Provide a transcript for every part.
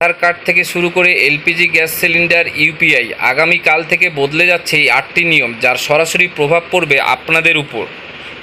আধার card থেকে শুরু করে এলপিজি, গ্যাস সিলিন্ডার, ইউপিআই আগামীকাল থেকে বদলে যাচ্ছে এই আটটি নিয়ম, যার সরাসরি প্রভাব পড়বে আপনাদের উপর।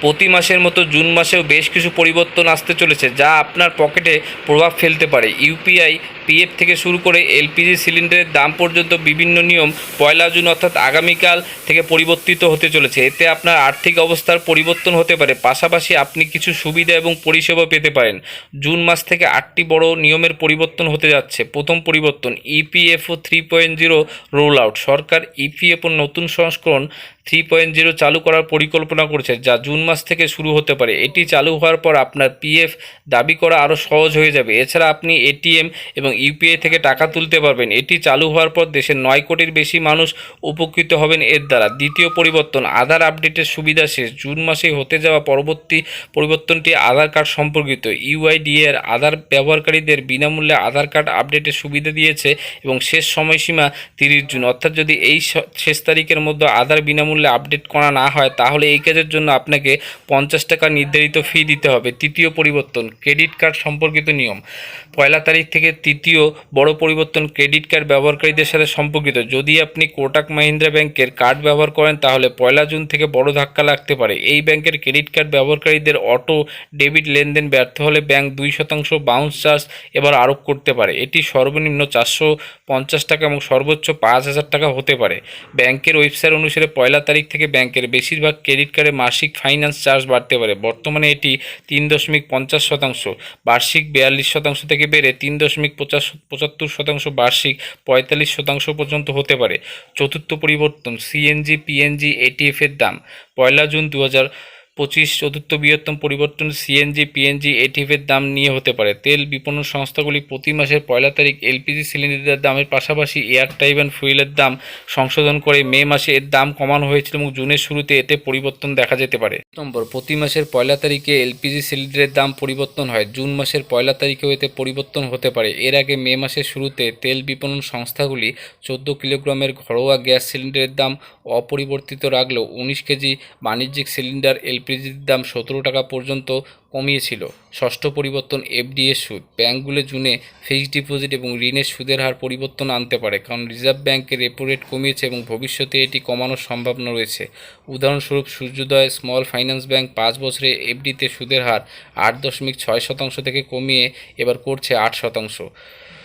প্রতি মাসের মতো জুন মাসেও বেশ কিছু পরিবর্তন আসতে চলেছে, যা আপনার পকেটে প্রভাব ফেলতে পারে। ইউপিআই পিএফ থেকে শুরু করে এলপিজি সিলিন্ডারের দাম পর্যন্ত বিভিন্ন নিয়ম পয়লা জুন অর্থাৎ আগামীকাল থেকে পরিবর্তিত হতে চলেছে। এতে আপনার আর্থিক অবস্থার পরিবর্তন হতে পারে। পাশাপাশি আপনি কিছু সুবিধা এবং পরিষেবা পেতে পারেন। জুন মাস থেকে আটটি বড় নিয়মের পরিবর্তন হতে যাচ্ছে। প্রথম পরিবর্তন EPFO three point zero roll out. সরকার ইপিএফও নতুন সংস্করণ থ্রি পয়েন্ট জিরো চালু করার পরিকল্পনা করছে, যা জুন মাস থেকে শুরু হতে পারে। এটি চালু হওয়ার পর আপনার পিএফ দাবি করা আরও সহজ হয়ে যাবে। এছাড়া আপনি এটিএম এবং ইউপিআই থেকে টাকা তুলতে পারবেন। এটি চালু হওয়ার পর দেশের নয় কোটির বেশি মানুষ উপকৃত হবেন এর দ্বারা। দ্বিতীয় পরিবর্তন, আধার আপডেটের সুবিধা শেষ। জুন মাসে হতে যাওয়া পরবর্তী পরিবর্তনটি আধার কার্ড সম্পর্কিত। ইউআইডিএর আধার ব্যবহারকারীদের বিনামূল্যে আধার কার্ড আপডেটের সুবিধা দিয়েছে এবং শেষ সময়সীমা তিরিশ জুন। অর্থাৎ যদি এই শেষ তারিখের মধ্যে আধার বিনামূল্যে আপডেট করা না হয়, তাহলে এই কাজের জন্য আপনাকে পঞ্চাশ টাকা নির্ধারিত ফি দিতে হবে। তৃতীয় পরিবর্তন ক্রেডিট কার্ড সম্পর্কিত নিয়ম। পয়লা তারিখ থেকে তৃতীয় বড় পরিবর্তন ক্রেডিট কার্ড ব্যবহারকারীদের সাথে সম্পর্কিত। যদি আপনি কোটাক মাহিন্দ্রা ব্যাংকের কার্ড ব্যবহার করেন, তাহলে পয়লা জুন থেকে বড় ধাক্কা লাগতে পারে। এই ব্যাংকের ক্রেডিট কার্ড ব্যবহারকারীদের অটো ডেবিট লেনদেন ব্যর্থ হলে ব্যাংক দুই শতাংশ বাউন্স চার্জ এবার আরোপ করতে পারে। এটি সর্বনিম্ন চারশো পঞ্চাশ টাকা এবং সর্বোচ্চ পাঁচ হাজার টাকা হতে পারে। ব্যাংকের ওয়েবসাইট অনুসারে পয়লা তারিখ থেকে ব্যাংকের বেশিরভাগ ক্রেডিট কার্ডে মাসিক ফাইন্যান্স চার্জ বাড়তে পারে। বর্তমানে এটি তিন দশমিক পঞ্চাশ শতাংশ। বার্ষিক বিয়াল্লিশ শতাংশ থেকে বেড়ে তিন দশমিক পঁচাশ, পঁচাত্তর শতাংশ বার্ষিক পঁয়তাল্লিশ শতাংশ পর্যন্ত হতে পারে। চতুর্থ পরিবর্তন, সিএনজি, পিএনজি এটিএফের দাম। পয়লা জুন দু হাজার পঁচিশ, চতুর্থ বৃহত্তম পরিবর্তন সিএনজি পিএনজি এটিএফের দাম নিয়ে হতে পারে। তেল বিপণন সংস্থাগুলি প্রতি মাসের পয়লা তারিখ এলপিজি সিলিন্ডারের দামের পাশাপাশি এয়ার টাইপ অ্যান্ড ফুয়েলের দাম সংশোধন করে মে মাসে এর দাম কমানো হয়েছিল এবং জুনের শুরুতে এতে পরিবর্তন দেখা যেতে পারে। নম্বর প্রতি মাসের পয়লা তারিখে এলপিজি সিলিন্ডারের দাম পরিবর্তন হয়। জুন মাসের পয়লা তারিখেও এতে পরিবর্তন হতে পারে। এর আগে মে মাসের শুরুতে তেল বিপণন সংস্থাগুলি চোদ্দ কিলোগ্রামের ঘরোয়া গ্যাস সিলিন্ডারের দাম অপরিবর্তিত রাখলেও উনিশ কেজি বাণিজ্যিক সিলিন্ডার এলপিজির দাম সতেরো টাকা পর্যন্ত কমিয়েছিল। ষষ্ঠ পরিবর্তন এফডিএ সুদ। ব্যাঙ্কগুলো জুনে ফিক্সড ডিপোজিট এবং ঋণের সুদের হার পরিবর্তন আনতে পারে, কারণ রিজার্ভ ব্যাঙ্কের রেপো রেট কমিয়েছে এবং ভবিষ্যতে এটি কমানোর সম্ভাবনা রয়েছে। উদাহরণস্বরূপ, সূর্যোদয় স্মল ফাইন্যান্স ব্যাংক পাঁচ বছরে এফডিতে সুদের হার আট দশমিক ছয় শতাংশ থেকে কমিয়ে এবার করছে আট শতাংশ।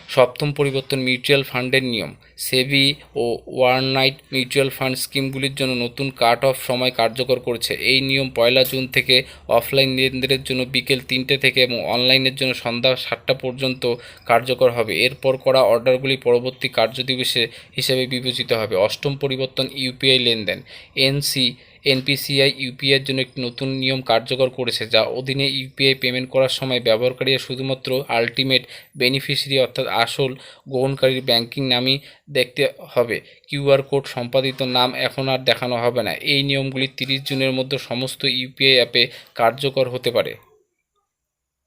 সপ্তম পরিবর্তন মিউচুয়াল ফান্ডের নিয়ম। সেবি ও ওয়ারনাইট মিউচুয়াল ফান্ড স্কিমগুলির জন্য নতুন কাট অফ সময় কার্যকর করছে। এই নিয়ম পয়লা জুন থেকে অফলাইন লেনদেনের জন্য বিকেল তিনটে থেকে এবং অনলাইনের জন্য সন্ধ্যা সাতটা পর্যন্ত কার্যকর হবে। এরপর করা অর্ডারগুলি পরবর্তী কার্যদিবসে হিসেবে বিবেচিত হবে। অষ্টম পরিবর্তন ইউপিআই লেনদেন। এনসি এনপিসিআই ইউপিআইয়ের জন্য একটি নতুন নিয়ম কার্যকর করেছে, যা অধীনে ইউপিআই পেমেন্ট করার সময় ব্যবহারকারীরা শুধুমাত্র আলটিমেট বেনিফিশিয়ারি অর্থাৎ আসল গ্রহণকারীর ব্যাংকিং নামই দেখতে হবে। কিউআর কোড সম্পাদিত নাম এখন আর দেখানো হবে না। এই নিয়মগুলি তিরিশ জুনের মধ্যে সমস্ত ইউপিআই অ্যাপে কার্যকর হতে পারে।